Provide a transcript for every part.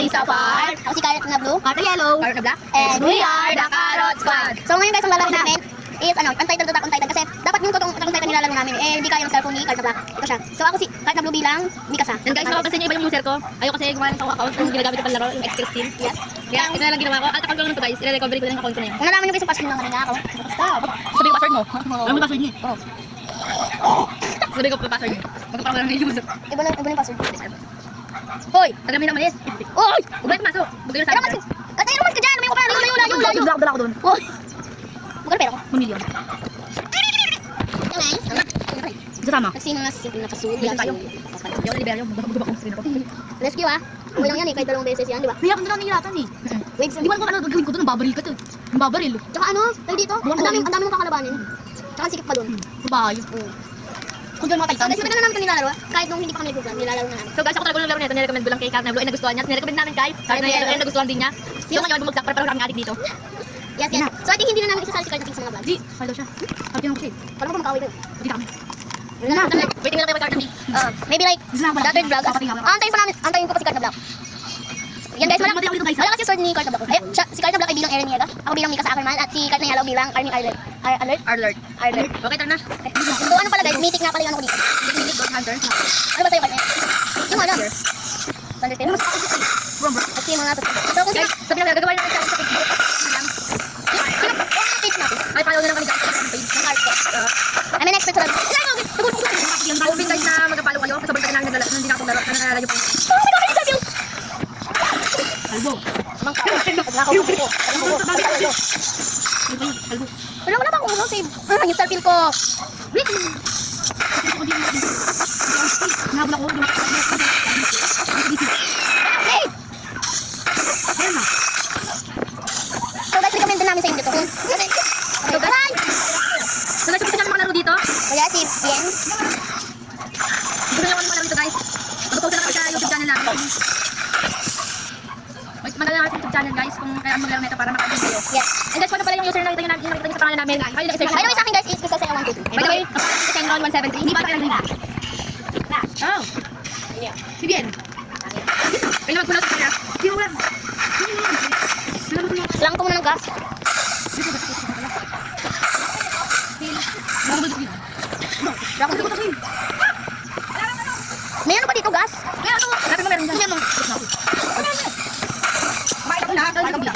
Team Sapar. Ako si Carrot na Blue. Carrot Yellow. Carrot na Black. And we are the Carrot Squad. So ngayon guys, ang lalaro namin is ano, Untitled Attack on Titan. Kasi dapat yung totoong Titan nilalaro namin. Eh, hindi kaya ng cellphone ni Carrot na Black. Ito siya. So ako si Carrot na Blue bilang Mikasa. And guys, napapansin niyo iba yung user ko. Ayaw kasi gumawa ng account kung ginagamit ko panlaro, yung X16. Yes. Kaya ito na lang ginawa ko. At account ko lang ito guys. I-recovery ko lang yung account ko na yan. Kung nalaman nyo guys yung password ng kanina ako. Stop. Sabi ko password mo. Alam mo password niya. Oh. Sabi ko pa password. Magkaparang lang yung user. Iba na, iba na yung password. Hoy! Tagamin na malis. Oy! Na pumasok. Na Ano mas? Katay naman ka dyan! Lumayo ka pa! Lumayo, layo, layo! Black black doon. Oy! Magkano pera ko? 1 million. Guys. Tama. Nagsino na si Simple na pasul. Yan tayo. Na liberyo. Bubak ko screen ko. Rescue ah. Okay lang yan eh. Kahit dalawang beses yan, di ba? Kaya ako na nahihiratan eh. Wait, Hindi ko alam kung ano gagawin ko doon. Babaril ka to. Babaril. Tsaka ano, tayo dito, ang dami, ang dami mong kakalabanin. Tsaka sikip pa doon. Babayo. Mm. Kung doon mga So taitan. guys, matagal na namin ito nilalaro ah. Kahit nung hindi pa kami nag-program, nilalaro na namin. So guys, ako talaga nung laro nito, nirecommend ko lang kay Carnevlo. Ay, nagustuhan niya. Nirecommend namin kay Carnevlo. Ay, nagustuhan din niya. So ngayon, bumagsak para parang adik dito. Yes, yes. So I think hindi na namin isasali si Card sa mga vlog. Di, follow siya. Sabi ko siya. Paano ko makaway doon? Hindi kami. Wala na. Waiting lang tayo kay Carnevlo. Uh, maybe like, na the third vlog. Ah, antayin pa namin, antayin ko pa si Card na Black. Yan guys, wala, guys, wala kasi sword ni Card na Black. Eh, siya, si Card na Black ay bilang Eren Niega. Ako bilang Mika sa Ackerman at si Card na Yellow bilang Army Alert. Ar alert? Alert. Alert. Okay, tara na. So ano pala guys, mythic nga pala yung ano ko dito. Mythic Ghost Hunter. Ano ba sa'yo na? Yung ano? Thundertail? Bro, bro. Yung mga So kung sino, Guys, sabi na gagawin natin sa Facebook. sino, ano page natin? Ay, follow na lang kami sa page. Ng Card ko. I'm an expert sa laro. Ilan mo? Tugod ko. Hoping guys na magpapalo kayo. Sabay tayo nang nagdala. Hindi na ako laro. Ano nalala niyo pa. Oh my God, it's a view! Albo. Bangka. Nakaw ko. Albo. Albo. Wala, wala pa akong ano, save. Ah, yung selfie ko. Nahabol ako. Hey! Ayan na. So guys, recommend din namin sa inyo dito. Kasi, so guys, So guys, gusto niyo makalaro dito? kaya si Bien, Gusto niyo makalaro dito guys? Mag-post na kami sa YouTube channel namin. Mag- Maganda na YouTube kaya maglaro nito para makapag kayo. yes. And guys, kung ano pala yung user na nakita nyo na- yung nakita nyo sa pangalan namin. Kayo na By the way, sa akin guys, is Crystal Saya 122. By the way, sa Kenron 173. Hindi pa tayo lang Oh. Si Bien. Kaya naman punas siya. Hindi mo lang. Lang ko muna ng gas. Lang ko dito. May ano pa dito, gas? Kaya ito. Sabi mo meron dyan. Hindi mo. Kumain ako na. Kumain ako na.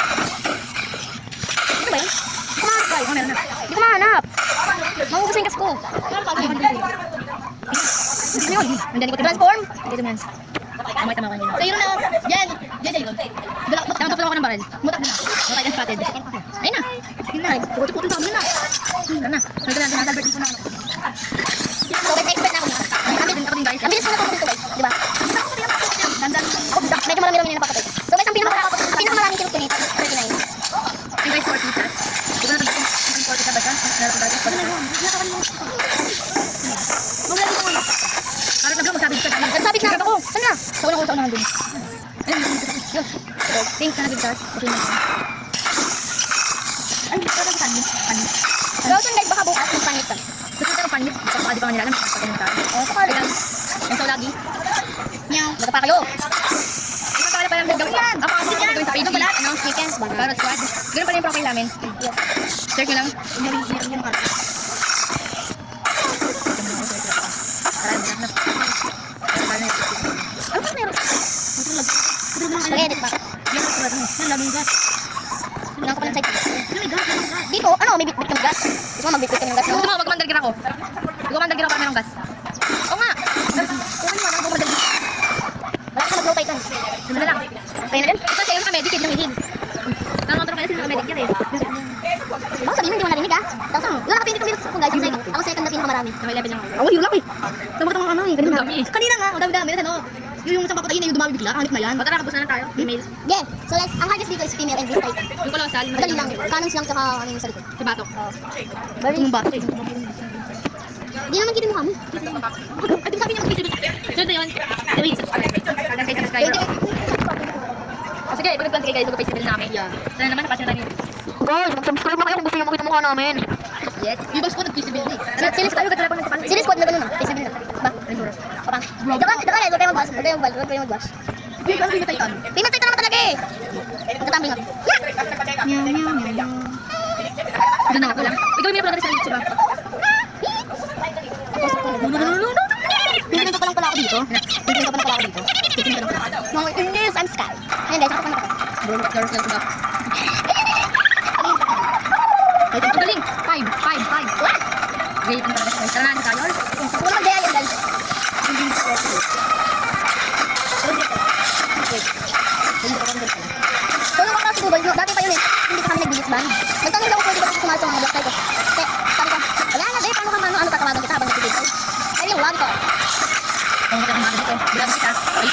Ano ba yun? Kumain ako. Meron na. Hindi ko mahanap. Maubos yung gas ko. Hindi yun. Nandiyan ko Transform? Dito man. Kamay tama kanina. Tayo na. Yan. Yan tayo. Tama tapos ako ng baril. Mutak na. Okay na spotted. Ayun na. Ayun na. Puto-puto sa amin na. Tara na. Tara na. Dito na. So guys, expert na ako dito. Kami din ako din guys. Ang bilis ko na dito guys, di ba? Dandan. Oh, medyo marami lang yung napapatay. So guys, ang pinaka pinakamaraming kills ko dito, 39. Yung guys 40 shots. Ito na tayo. Ang 40 ka ba siya? Meron tayo. Para na magsabi ka. Nagsabit na ako. Saan na? Sa unang sa unahan dun. Ayun. Yun. Pink na naging Okay na. Ay, ito na sa kanil. Kanil. So, soon guys, baka bukas yung pangit ka. Gusto ko ng panit. Sa mga di pa kanila. Alam. Pagkakas ng tao. Oh, sakali. Yung sa lagi. Baga pa kayo. Ikaw pala yung gagawin. Ako ang gagawin sa page. Ano pala? Ano? Chicken. Para squad. Ganun pala yung profile namin. Search ko lang. Ano ba meron? Nag-edit pa. Nang kapal site. Dito, ano, may bitbit kang gas. Gusto mo magbitbit kang gas? Gusto mo, magmandagira ko. Ikaw mandagira para merong gas. Oo nga. Kumain mo, nang bumadal. Wala ka mag-low titans. Ano na lang. Kaya na din? Ito sa'yo ka medic, yung hihig. Nangatro kayo sila medic yan eh. Baka sabihin mo, hindi mo narinig ha? Tapos ano, yun nakapindot kami ko guys. Yung second, ako second na pinakamarami. Sa may level lang ako. Ako, yun lang eh. Sabat ang ano eh, kanina. Dami. Kanina nga, ang dami-dami. Ano, yung yung isang papatayin na yung dumami bigla, hanip na yan. O tara, kapos na lang tayo. Email. Yeah, so like, ang hardest dito is female and beast type. Yung colossal. Madali lang, cannons lang tsaka ano yung sa likod. Si Batok. Very Yung Batok eh. Hindi naman kita mo kami. Ay, di sabi niya. So, ito yun. Wait, subscribe. Kailan kayo subscriber? Sige, pag nag-plan kayo guys, mag-page bill namin. Yeah. Sana naman, napasya tayo. Guys, mag-subscribe na kayo kung gusto nyo makita mukha namin. Yes. Yung boss ko nag-page bill eh. Sili squad, sili squad na ganun ah. Face bill na. Ba? Papa. Ito ka, ito ka, huwag kayo mag-bash. Huwag kayo mag-bash. Huwag kayo mag-bash. Big, ano yung Titan? Pinatay ka eh. Nagkatambling ako. Meow, meow, meow, meow. Doon na ako lang. Ikaw yung pinapalagay sa YouTube ba? Pinatay pa lang pala ako dito. Pa lang pala ako dito. Pinapalagay pa lang pala ako. No, in this, I'm Sky. Ayun guys, ako pa na ako. Bro, girls, girls, girls. Titan, ang galing! Five, five, five. What? Wait, ang talaga guys. Tara na, tayo. Puro mag-daya yan guys. Google, no, dati pa yun eh. Hindi pa kami nag-delete ban. Nagtanong daw ako pwede ba kasi sumali sa mga website ko. Kaya, sabi ko, wala na, babe, paano ka mano, ano tatawagan kita habang nag-delete? Ayun yung log ko. Ang mga mga dito. Grabe kita. Ay,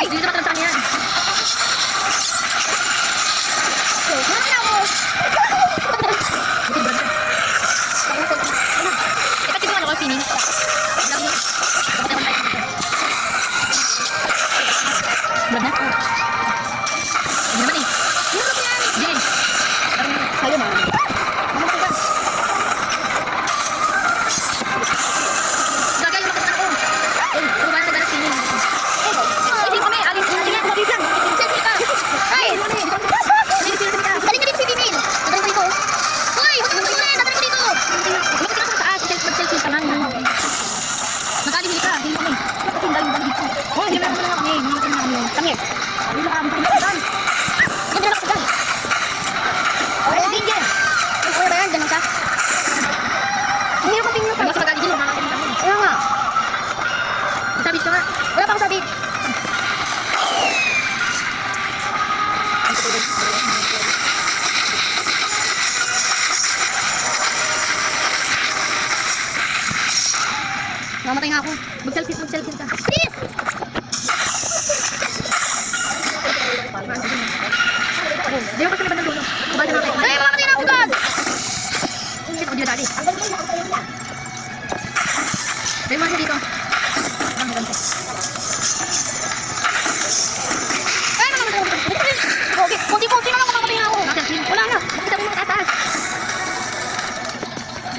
Ay! Dito naman sa kanya.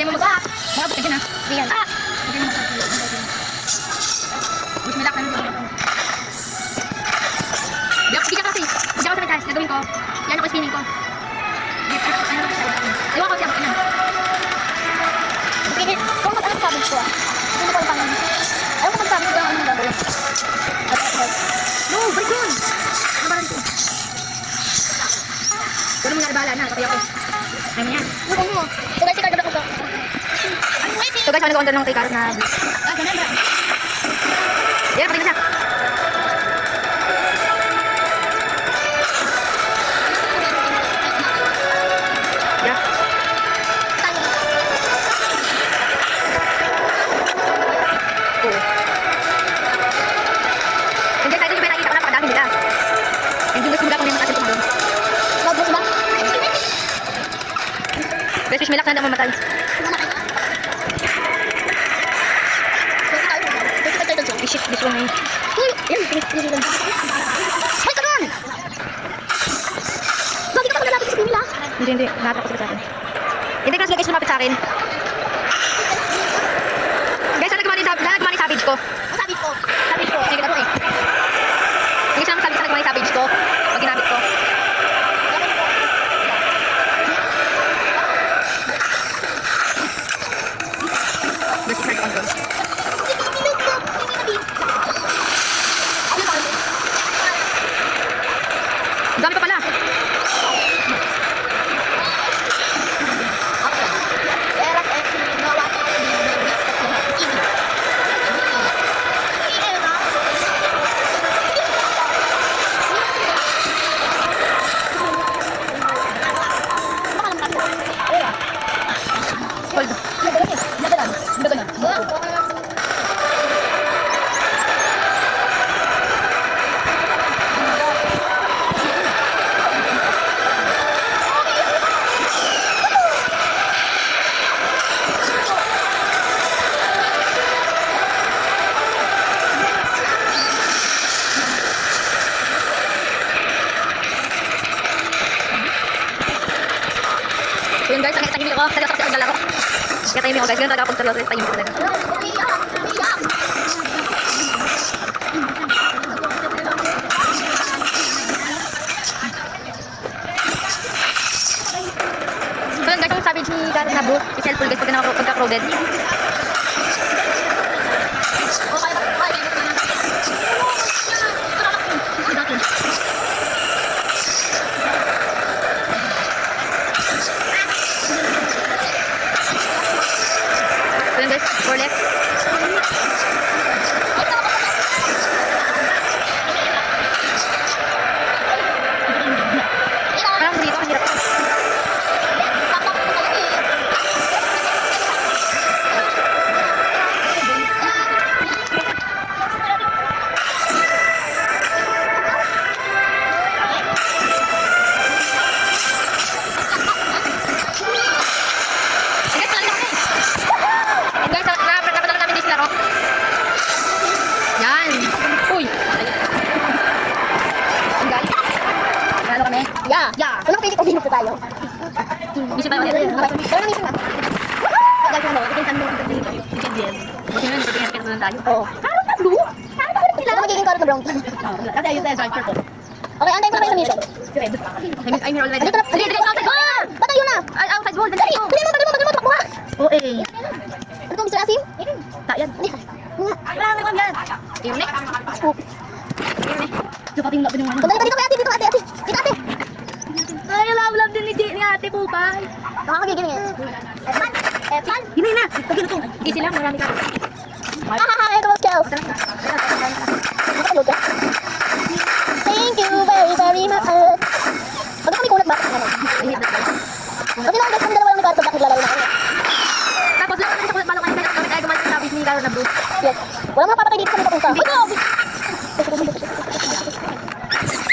Hindi mo mag- Baka bakit yun ah. Ayan. Ah! Hindi mo mag- Bismillah ka na dito. Di ako, bigyan kasi. Bigyan ko sa. Gagawin ko. Yan ako spinning ko. Ano, Ewan ko siya. Ano? Sige, kung ba't ano sabi ko ah? Hindi ko alam paano. Ayaw ko magsabi ko ang ano gagawin. No, break yun. Ano ba ito? Wala mo nga bahala na. Kapaya ko. Ano yan? Ano mo guys, ikaganda ko ko. I'm waiting. So guys, nag-order ng kay Karot na Ah, ganun ba? Yeah, pati na siya. Yeah. Oo. Hindi, tayo Ishit, this one. Uy! Yan, pinagpilihan. Ay, kanon! Bakit ka pa lalapit sa pinila? Hindi, hindi. Nakatapos sila sa akin. Hindi kasi guys lumapit sa akin. Guys, ano nagawa ni Sab- nagawa ni Savage ko? Ang sabi ko. Sabi ko. Hindi ko eh. Guys, ano sabi sa nagawa ni Savage ko? Pag ginamit talaga yung time talaga. So yun guys, ang savage ni Garrett na boost is helpful guys pag, pagka-crowded. Okay, yun Bisa tayo ulit. Pero minsan na. Tagal ko na. Tingin kami ng tingin. Buti naman, buti nga lang tayo. Oo. Karot na blue? Karot na red. Ito magiging karot na brown. Kasi ayun tayo sa purple. Okay, antayin ko na kayo sa mission. I'm, here already. Andito na. Dali, dali, outside. Ah! Patayo na! Ah, Outside goal, dali. Dali! Mo, dali mo, dali mo, takbo ka! Oo eh. Ano to, Mr. Asim? Tayan. Hindi. Nga. Marami kami yan. Irne. Scoop. Ito pati yung labi ng ano. Dali, dali, dali, ate, dito, ate, ate. Dito, ate. Ay, love, love din ni, ni ate Pupay. Nakakagigil yan. Epan. Epan. Yun na, pag ito. Easy lang, marami ka. Hahaha, ito mga skills. Nakapagod ka? Thank you very, very much. Pag kami kunat ba? Ano? Kasi lang guys, kami dalawa lang ni Carto, bakit lalaro na kami? Tapos lang kami sa kulit balong kanina, kami tayo gumalit sa beach ni Garo na blue. Yes. Wala mga papatay dito sa papunta. Uy, go!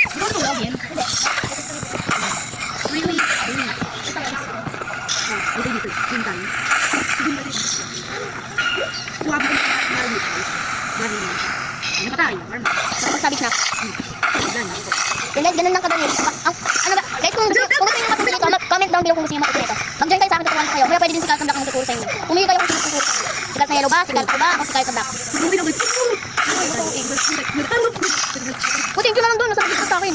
Siguro ito login. Really? Really? Ito dito, yung tayo. Suwabi ko na marami tayo. Marami na. Ano pa tayo? Marami. Tapos sabit na. Yan. Yung guys, ganun lang kadali. Ang, ano ba? Guys, kung gusto, kung gusto nyo matuto nito, mag- comment down below kung gusto nyo matuto nito. Mag-join kayo sa amin, tuturuan ko kayo. Kaya pwede din si Carlton Black ang tuturo sa inyo. Pumili kayo kung sino tuturo. Si Carlton Yellow ba? Si Carlton ba? O si Carlton Black? Siguro pinag O, thank you na lang doon. Nasa pagkita sa akin.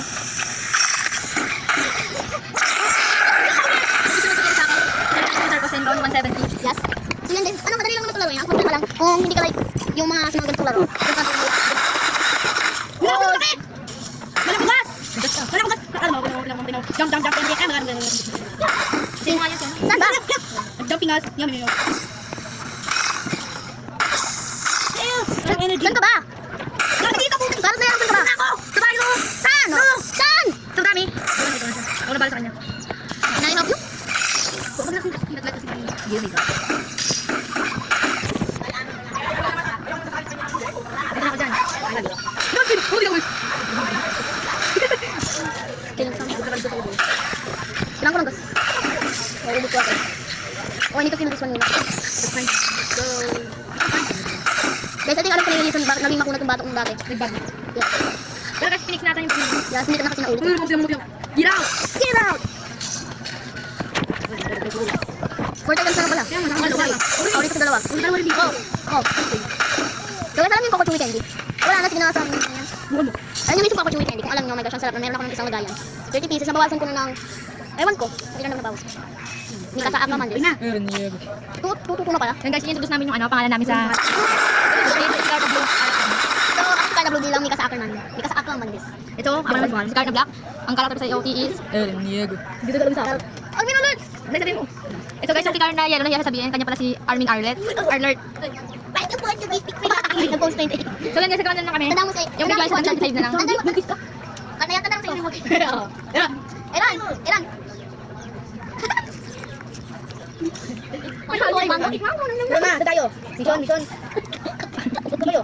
Yes. So yan din. Ano, madali lang naman ito laro yan. Kung ka lang. Kung hindi ka like yung mga sinugan itong laro. Yung mga Wala ko Malakas! Wala ko Alam mo, wala mo, wala mo, wala mo. Jump, jump, jump, jump, jump, jump, jump. Sino nga yun? Saan ba? Jumping us. Yum, yum, yum. Ang energy. Saan ka ba? Saan dito po? Para sa'yo, saan ka ba? Ako! Sa bahay ko! Saan? Saan? Sa dami. Ako na bala sa kanya. Can I help you? Huwag na kung naglag kasi. Ito na saan? Kailangan ko ng gas. Naubos ko ako. I need to fill this one muna. That's fine. So, Guys, I think alam ko na yung reason yung batok mong dati. may bag. Yeah. Pero kasi pinik natin yung pinili. Yes, hindi ka na kasi naulit. Uy, mo yung. Get out! Get out! Four times na pala. Kaya mo, nakakalawa. Oh, dito sa dalawa. Uy, dalawa rin dito. Oh. Guys, alam niyo yung Coco Chewy Candy? Wala na, sige na sa amin. Bukan mo. Alam yung Coco Chewy Candy? Kung alam niyo, oh my gosh, ang sarap na meron ako ng isang lagayan. 30 pieces, nabawasan ko na ng... Ewan ko, hindi na nabawas. Hindi ka sa app naman, Uy guys. na. Tututo na pala. Yan guys, i-introduce namin yung ano, pangalan namin sa... So, ako si Carla Blue bilang Mika sa Ackerman. Mika sa Ackerman this. Ito, ako naman si Carna Black. Ang character sa OT is... El Niego. Dito ka lang sa akin. Ang minulit! Dahil sabihin mo. Ito guys, yung si Carna Yellow na hiya sabihin. Kanya pala si Armin Arlet. Arlert. Why you want to be speak free? Nag-post 28. So yan guys, nagkaroon na kami. Tanda mo sa... Yung bigla sa 125 na lang. Tanda mo. Karna yata na lang sa'yo. Oo. Yan. Ilan? Ilan? Tara na, ito tayo. Mission, mission. Ito tayo.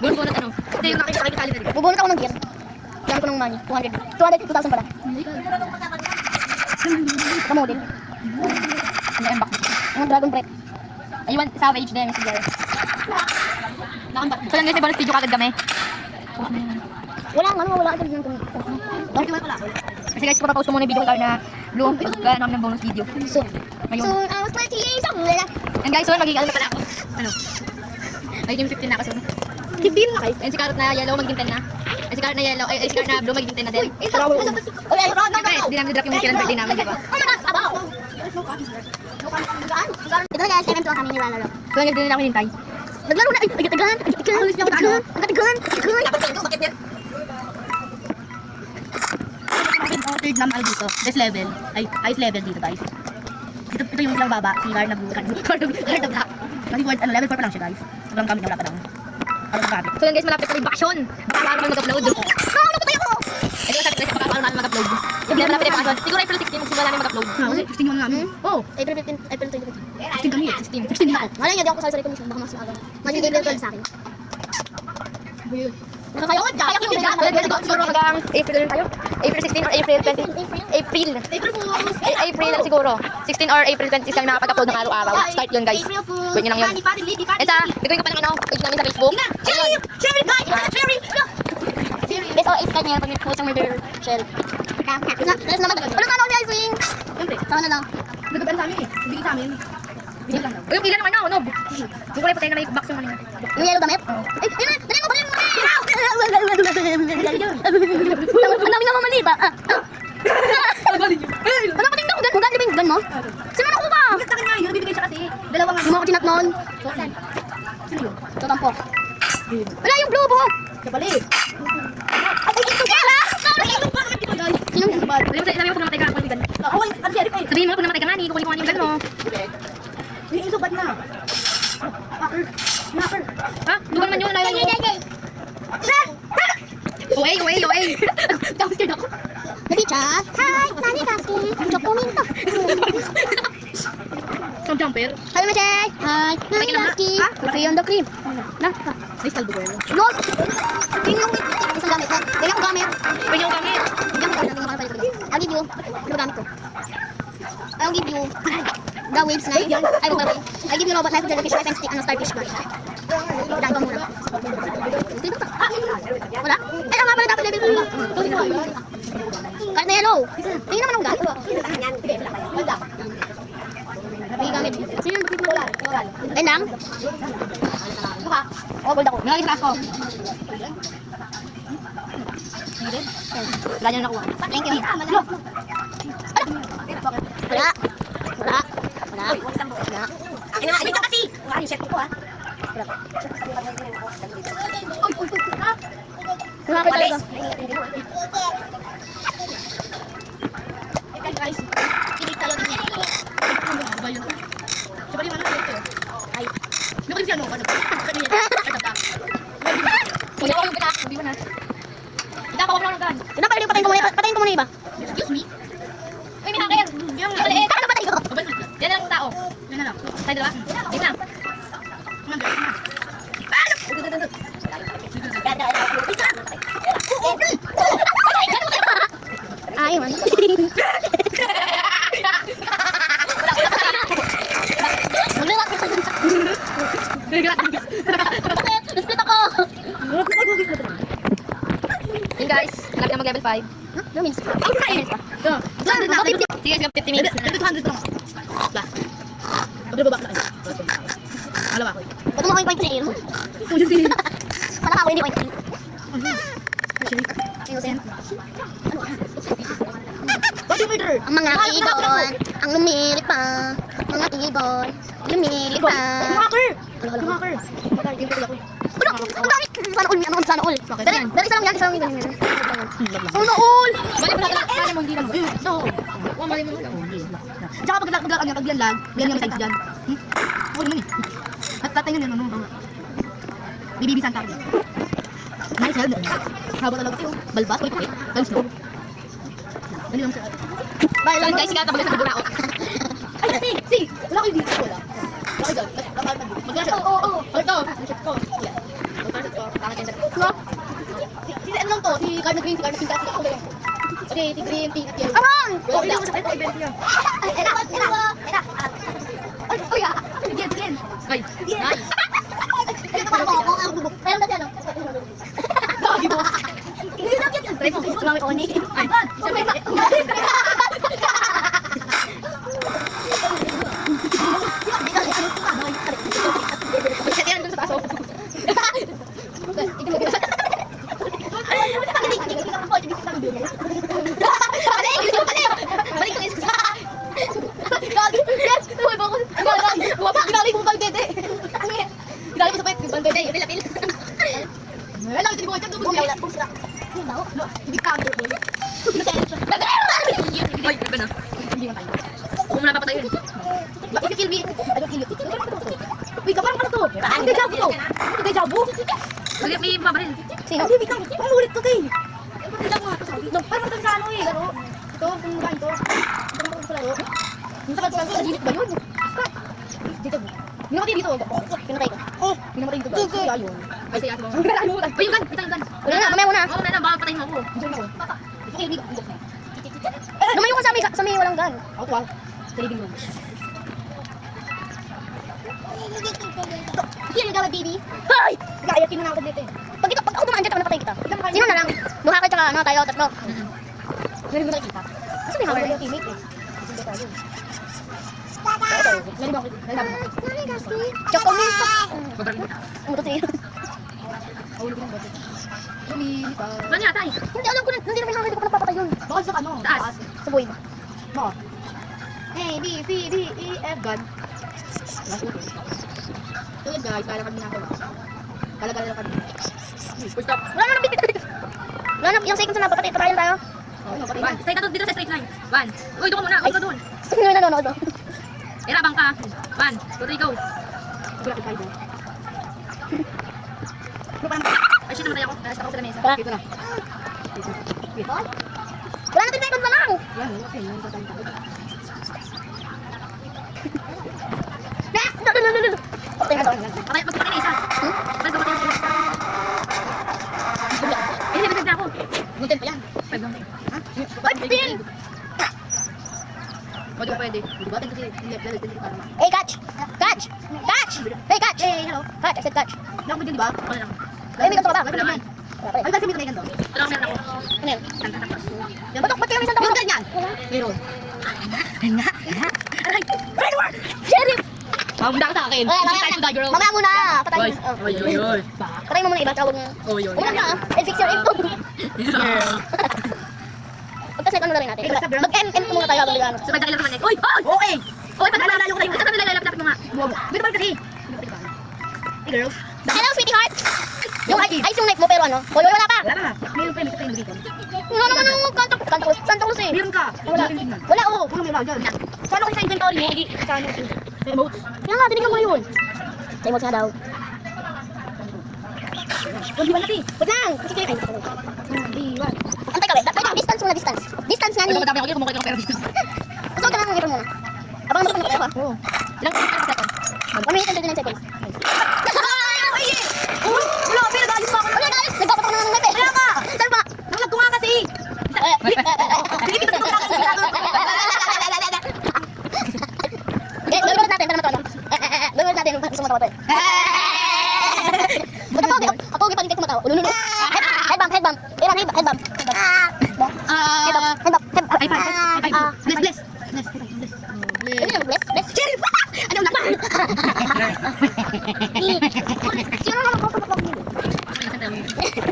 Bunot bunot ano. Ito yung nakikita kayo na rin. Bubunot ako ng gear. Gamit ko ng money. 200. 200, 2,000 pala. Kamodin. Ano yung back? Ang dragon breath. Ayun, savage din, Mr. Jar. Nakambak. So yan guys, bonus video kagad kami. Wala nga, ano, wala ka dyan. Bakit wala ko? Kasi guys, papapost ko muna yung video kay na Blue. Kaya namin ng bonus video. So, Ngayon. so, I was 20 years old. And guys, so magiging ano na pala ako. Ano? Magiging 15 na ako. 15 na kayo. and si Carrot na yellow magiging 10 na. And si Carrot na yellow, ay, ay si Carrot na blue magiging 10 na din. Ito, ito, Siyempre, ito. hindi namin drop yung kailan birthday namin, di ba? Oh. Ito na guys, MM2 ang kami nilalaro. Kaya nagdala na ako nintay. Naglaro na, ay, agad-agahan, agad-agahan, agad-agahan, agad-agahan, agad-agahan. Bakit ang third naman ako dito? This level. Ay, highest level dito guys. Ito, ito yung lang baba. Si Lar na blue. Card of black. Kasi ano, level 4 pa lang siya guys. Sobrang gamit niya wala pa lang. Ano? So yun guys, malapit na yung bakasyon. Baka araw mag-upload. Ah, napatay ako! Ito sabi guys, baka araw namin mag-upload. Yung malapit na yung bakasyon. Siguro April 16, magsimula namin mag-upload. Kasi 15 mo na namin. Oh, April 15, April 20. 16 kami eh. 16. 16 din ako. Wala nga, di ako kasali sa recognition, baka mas maaga. Magiging April 12 sa akin. Kaya ko, kaya ko Kaya guys, siguro hanggang April na tayo. April 16 or April 20. April. April Fools. April lang siguro. 16 or April 20 kami makapag-upload ng araw-araw. Start yun guys. Wait nyo lang yun. And sa, bigay ko pa ng ano, page namin sa Facebook. Cherry! Cherry, guys! Cherry! This all is kanya pag nagpupunta ng murder shell. Tapos naman, wala ka na ako swing. Siyempre, Saka na lang. nagkaban sa amin eh. Bigay sa amin. Bigay lang. Uy, yung ilan naman ako, Nob. Yung kulay puti na may box yung ano. Yung yellow damit? Ay, yun na! Ang dami nga mamaliba. Ah, ah. Ano ka tingnan ko gan? Huwag libing gan mo? Sino na? Bakit sa akin nga yun? Bibigay siya kasi. Dalawa nga. Yung mga katinat noon. Sino yun? Ito tampo. Wala yung blue po. Pala eh. Ay, ito pala! Sino yung bad? Sabi mo, sabi mo pag namatay ka, kukunin gan. Ako, ang sheriff eh. Sabihin mo pag namatay ka nga, ni kukunin ko nga yung gan mo. Yung iso bad na. Hacker. Hacker. Ha? Lugan man yun, ayaw Uy, uy, uy. Scared ako. Nabicha. Hi, Nani Kaski. Chokomento. Some jumper. Hi, Mache. Hi, Nani Kaski. Free on the cream. Na, na. Ko yun. No! Yun yung isang gamit. Yan yung gamit. Uy, yung kami. Yan yung gamit. I'll give you. Ano gamit ko? I'll give you the waves na. Ay, ko. I'll give you robot life jellyfish life and stick ano starfish ba? Pa muna. Wala? Ay, ang nga pala dapat level ko lang. Kahit na yellow. Tingin naman ang gal. Hindi gamit. Sino yung bakit wala? Ayun lang. Baka. Oh, gold ako. Nalagay sa ako. Wala niya nakuha. Thank you. Wala. Wala. Wala. Wala. Ina, dito kasi. Wala yung set ko ah. Wala Yun guys, malapit na mag-level 5. Huh? Two minutes. Pa. Ito. 200 na. Sige, sige, 50 minutes na. Ito 200 lang. Last. Pagkababa na kayo. Malawa ko. Ba't mo ako yung point zero? Uy, hindi. Wala ako, hindi point order? Ang mga ibon, ang lumilit pa. Mga ibon, lumilit pa. Hacker! Hacker! Yung pala ko. Ano? Ang dami! Sana all, ano, sana all. Bakit Dali, yan? dali, isa lang yan, isa lang yan. Sana all! Balik mo lang. Kaya mo hindi lang. No. Huwag mali mo lang. Tsaka pag pag pag pag lag, yan yung sides. Hmm? Ako naman eh. At tatay nga ano, ano. Bibibisan tayo. Nice helmet. Haba talaga ito. Balbas, wait, wait. Times two. Dali lang siya. Bye, Yun guys, kaya tapos na buraot. Ay, si, si. Wala ko dito, wala. Wala ko dyan. Magkano? Oo, oo. Ito. Ito. Yan. Magkano siya? Pangit yung sarili. No? Si, si ano? Si Carmen Green, si Carmen Green, kasi ako lang. Si, si Green, Pink, at Yellow. Aron! Hindi mo sa event niya. Enak, enak, enak. Ay, uy, ah. Again, again. Ay, nice. Ito pa ako, ako bubuk. Ayun na siya, no? Hindi na yan. Try mo, sumami ko ni. Ay, sabi na. Kasi yan dun sa taso. Balik! Balik! Balik! Inalay ko ba dede? Inalay ko sa pet, yung dede. Pila pila. Eh, lang din mo ito dugong wala. Yung baho. No, hindi ka agad. Ay, iba na. Hindi na tayo. Kung wala pa pa tayo yun. Bakit ka kill me? I don't kill you. Wait, kapag ano to? Ang deja vu to. Deja vu. May, may babaril. Sino? Hindi, wait lang. Paano ulit to, Kay? Ito mo nga to. No, parang ito sa ano eh. Laro. Ito, kung mukha ito. Ito naman ito sa laro. Yung sa kanto lang ba yun? Basta. Dito mo. Hindi namatay dito. Pinatay ko. Oh, hindi namatay dito. Sige. Kaya yun. Ay, gala mo. Uy, yung gun! Ito yung gun. Wala na, mamaya muna. Oo, na, na, baka patayin mo ako. Diyan ako. Hindi ko. Lumayo ka sa may, sa may walang gun. Ako, wal. Living room. Here you go, baby. Hoy! Nag-ayakin mo na ako dito eh. Pag, ito, pag ako dumaan dyan, tsaka napatay kita. Sino na lang? Mukha ka tsaka ano, tayo, tatlo. Meron mo nakikita. Kasi may Ako hawak. yung teammate eh. Mo ako. Mo ako. Chocolate. Babaril mo. Ano to siya? Ahulog ng bote. Lumilipad. Ano yata eh? Hindi, alam ko hindi naman hindi ko napapatay yun. Baka sa ano? Taas. Sa void. Baka. B, C, D, E, F, gun. So yun guys, kala kami ginagawa. Kala-kala lang kami. Full stop. Wala na nang bit. Wala na, yung seconds na napapatay, patayin tayo. Oo, no, One. Doon dito sa straight line. One. Uy, doon ka muna. Uy, doon. Na nanonood. oh. Irabang ka. One. Two, three, go. Grabe tayo. Ano pa Ay, shit, namatay ako. Nalas ako sa lamesa. Tara. Dito na. Wala na 10 seconds na lang. Yan, okay. Yan, tatay tayo. Na, no, no, no, no, no. Patay, magpapatay na isa. Patay, magpapatay na isa. Eh, hindi na ako. Guntin pa yan. Five lang. Ha? What pin? Pwede? Di ba? Tingnan kasi left level, tingnan para ma. Hey, catch! Catch! Catch! Hey, catch! Hey, hello. Catch, I said catch. Lang mo dyan, di ba? Wala lang. Ay, may ganito ka ba? Wala naman. Ay, kasi may ganito. Wala lang meron ako. Ano yun? Tantatak. Yan, Ba't ba't kayo may isang Yung ganyan. Meron. Aray! Sheriff! Mamunda ka sa akin. Wala, mamaya tayo muna. girl. Mamaya muna. Patay Oy, mo. Oh. oy, oy, oy. Patay mo muna iba. Tawag mo. Oy, oy. Huwag na ah. And fix your info. Pagkas ano na rin natin. Mag-M-M muna tayo habang nagano. Sabay eh. Uy! Oy! Okay. Oy, ba't nalalayo ko tayo? Lalapit mo nga. Buwa mo. Dito ba kasi? Hey, girl. Hello, sweetheart! Yung ice, ice yung knife mo pero ano? Hoy, hoy, wala pa! Wala na. Meron pa yung sa tayo dito. Wala naman yung Santa Cruz. Santa Cruz. Santa Cruz eh. Meron ka. Wala. Wala, oo. Wala, wala dyan. Saan ako sa inventory mo? Hindi. Sa ano? Sa emotes. Kaya nga, tinignan mo na yun. Sa emotes nga daw. Di ba natin? Wait lang! Kasi kayo, ay, sorry. Hindi, wag. Antay ka, wait. Wait lang, distance muna, distance. Distance nga ni... madami ako dito. Kumukha ka pero dito. Gusto ko ka lang ng muna. Abang mo ka pa. Oo. Ilang seconds? 1 minute and 39 seconds. Ay, eh. Uy, wala. Pero ayos pa ako. Wala guys! Nagpapatok na ng knife eh. Wala ka. Saan ba? Nalag ko nga kasi. Eh, eh, eh, eh, eh. Hindi, dito ko Okay, gawin ulit natin para matuwa. Eh, eh, eh, gawin ulit natin para gusto matawa to eh. Magkapogi, kapogi pag hindi kumatawa. Ulululu. Head bump, head bump. Iran, head head bump. Head bump, Ah, head bump, head bump. High five. High five. Ah, Bless, bless. Bless, bless, bless. Ano yun? Bless, bless. Sheriff! Ano na? Sino naman ako kapag nilo?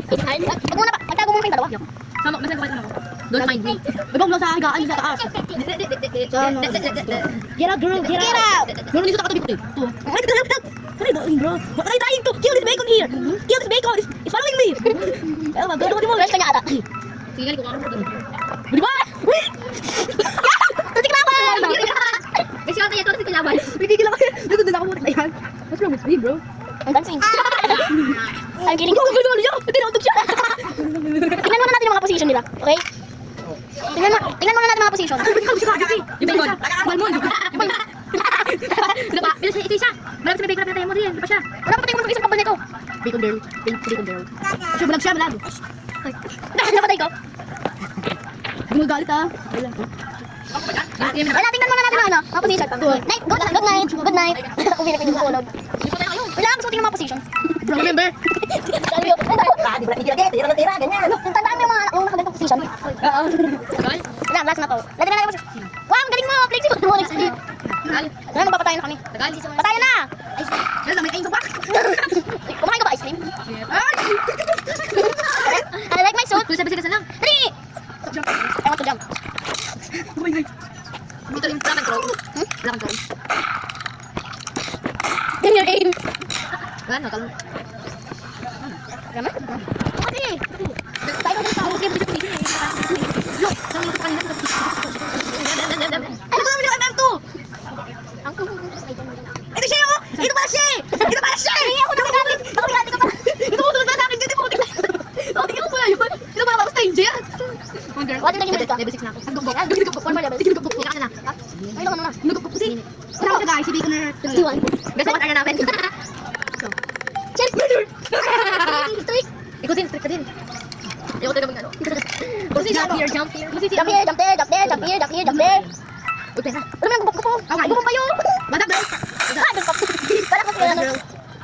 Huwag muna pa, magtago muna kayong dalawa. Sama, masan ko ako. Don't mind me. Ibang mo sa higaan sa taas. Sa ano? Get out, girl. Get out. Meron dito sa katabi ko to. To. Ay, get out, get out. Ano ba yun, bro? What are you dying to? Kill this bacon here. Kill this bacon. It's, it's following me. My God. Ano mo? Flash ka niya ata. Sige, ko ako. Di ba? Wait! Tutik na ako! Kasi ako tayo ito kasi kalaban. Nagigil ako. Din ako. Ayan. What's wrong with me, bro? Wala. Wala, tingnan muna natin mga ano, mga position. Night, good, good night, good night. Kung pinag yung tulog. Wala, gusto ko tingnan mga position. Bro, remember? Tandaan mo yung mga yung nakaganitong position. Oo.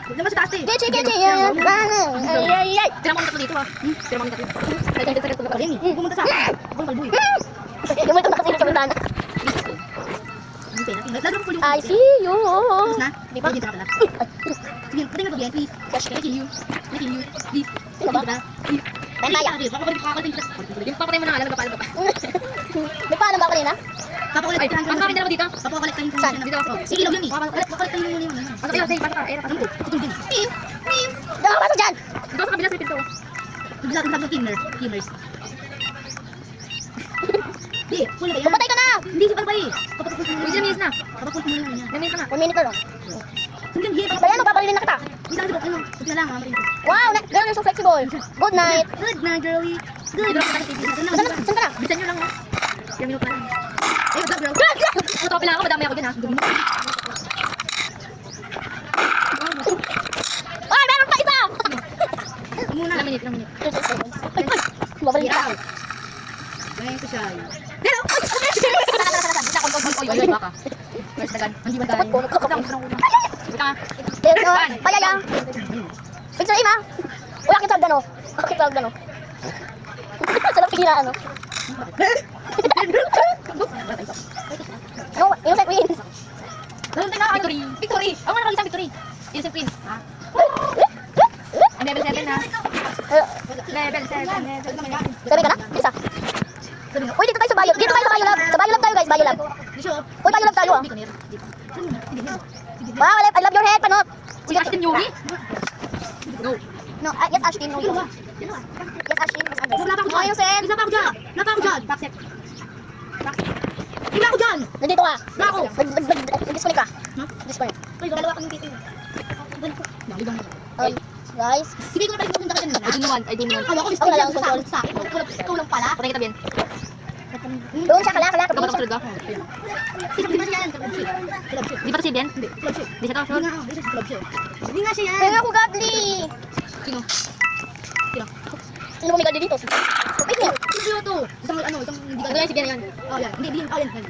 Girl. Diba sa taas eh? Kichi, kichi, yan. Ay, ay, ay. Tira mo ang tatlo dito. Hmm? Tira mo ang tatlo. Sagad-sagad ko na pa rin eh. Pumunta sa akin. Abang palboy. Yung may tumakas sa bintana. I see you. Tapos na? Di ba? Sige, pati nga to, please. Making you. Making you. Please. Sino ba? Papakulit. Papakulit mo na nga, alam ka pa, alam ka pa. May paano ba kanina? Papakulit. Ay, ang kami dalawa dito. Papakulit tayo. Saan? Dito. Sige, ilaw yun eh. Papakulit tayo muna yun. Pasok kayo, sige, pasok ka. Ayun, pasok. Tutul din. Mim. Mim. Daw ka pasok dyan. Dito sa kabila sa pinto. Dito sa ng killer. Killers. Di, wala ba yan? Pumatay ka na. Hindi, si Palpay. Papakulit mo muna. Uy, na. Papakulit mo yan. Namis na. One minute na lang. Hindi, hindi. Kaya ano, papalilin na kita. Hindi lang, ano. Ito na lang. Wow, girl, you're so flexible. Good night. Good night, girlie. Good. TV. Saan ka- ka na? Bisan nyo lang? Ilang minuto lang. Puto pala ako, madami ako dyan, ha? Ay, meron pa isa. Muna. Ilang minute, ilang minute. Ay, ay. Babalik ka. Ngayon ko siya. Ay, Oy, oy, oy, baka. Where's the gun? Hindi ba puno ka ka? Wait ka. There's no, payaya. Picture ima. Uy, akit tawag gano. Akit tawag gano. Sa lang pira, ano. No, innocent queen. Victory! Victory! Ako na nakalisang victory! Innocent Queen. Ha? Ang level 7 na. Eh, Level 7. Level 7. Sabi ka na? Bisa. Uy, dito tayo sa Bayo. Dito tayo sa Bayo Lab. Sa Bayo Lab tayo, guys. Bayo Lab. Uy, Bayo Lab tayo, ah. Wow, I love- I love your head, panot. Sige, Ashton Yumi. Go. No, ah, yes, Ashton. No, you. Yes, Ashton. Yes, Ako No, dyan. innocent. Wala pa ako dyan. Wala pa ako dyan. Backstep. Wala ako dyan. Nandito ka. Wala ako. Nag- nag- nag- Nag-disconnect ka. Ha? Disconnect. Uy, dalawa kang dito. Nalibang. Ay, guys. Sige ko na pala pupunta ka dyan. I don't want. I don't want. Awa ko, Ako na lang, control. sa akin. Ikaw lang- Ikaw pala. Patay kita, Ben. Doon siya, kala, kala. Ikaw ba siya. tulad ako? Di ba siya yan? Di ba to si Ben? Hindi. Di siya to, sure? Hindi nga siya yan. Kaya ako godly. Sino? Sino bumigay dito? Wait Sino to? Isang ano, isang hindi ka. Ganyan si Ben yan. Oh, yan. Hindi, hindi. Oh, yan. ba, Ben?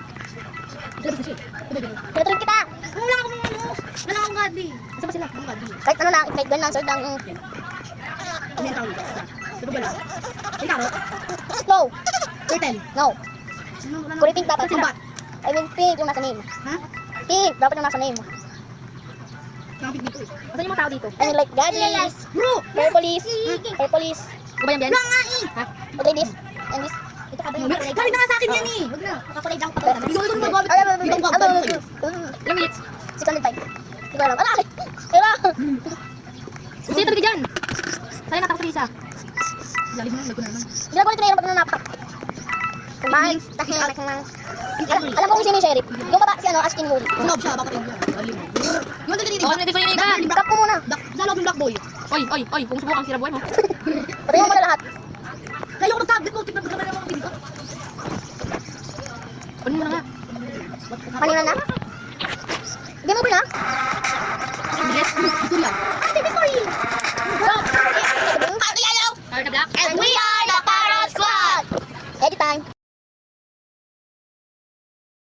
Pinatuloy kita. Wala akong ano. Wala akong godly. Isa pa sila? Ang godly. Kahit ano lang, kahit ganun lang, sir, lang. mm. Ano yung tawag? Ito ba lang? Karo? No. Turtle. No. Ano. Kulay pink dapat. Sambat. I mean, pink yung nasa name. Ha? Pink, dapat yung nasa name. Nakapit dito eh. Asan yung mga tao dito? I mean, like, godlies, Bro! hair police, hair police. Ano ba yan? Wala nga eh! Ha? Okay, this, and this. Ito ka ba yung Galing na nga sa akin yan eh! Wag na. Nakakulay lang pa ko ito ko magagamit ay, sa'yo. Ilang minutes? 605. Hindi ko alam. Ala! Ala! Sige, tabi ka dyan. Sa'yo natakot sa isa. Lalim mo, nagko na naman. Hindi na ko nito na pag nanapak. Kumain, tahimik lang. Alam alam mo kung sino yung sheriff. Yung baba, si ano, Ashton Yuri. Sunog siya, bakit mo. Yung nagkakini. Oo, hindi ko yung iba. Tap ko muna. Sa loob yung black boy. Oy, oy, oy, kung subukan sira buhay mo. Patayin mo na lahat. Kayo ko nagtabit mo, tignan mo naman ang mga bibig na nga. Kunin mo na? Hindi mo na? Yes, Victoria. Ah, si Victoria! Stop! Patayayaw! Hard na black. And we are!